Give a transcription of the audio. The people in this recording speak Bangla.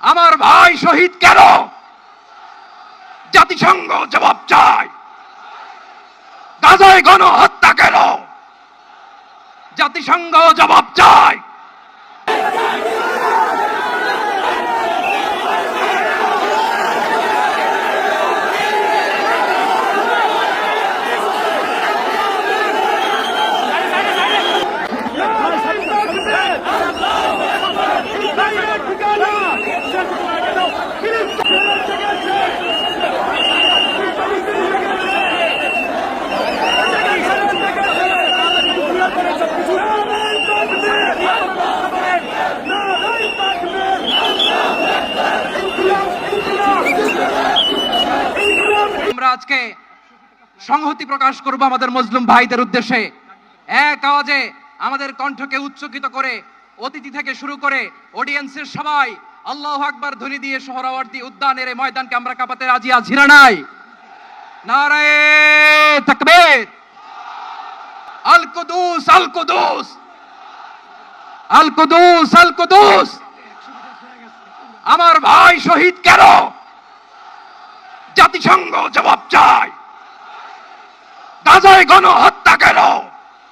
আমার ভাই শহীদ কেন? জাতিসংঘ জবাব চায়। গাজায় গণ হত্যা কেন? জাতিসংঘ জবাব চায়। আজকে সংহতি প্রকাশ করব আমাদের মুসলিম ভাইদের উদ্দেশ্যে। এক আওয়াজে আমাদের কণ্ঠকে উচ্চকিত করে, অতিথি থেকে শুরু করে অডিয়েন্সের সবাই আল্লাহ আকবার ধ্বনি দিয়ে সোহরাওয়ার্দী উদ্যানের এই ময়দানকে আমরা কাঁপাতে রাজি আছি না নাই? আমার ভাই শহীদ কেন? জাতিসংঘ জবাব চায় গাজায় গণ হত্যা কেন?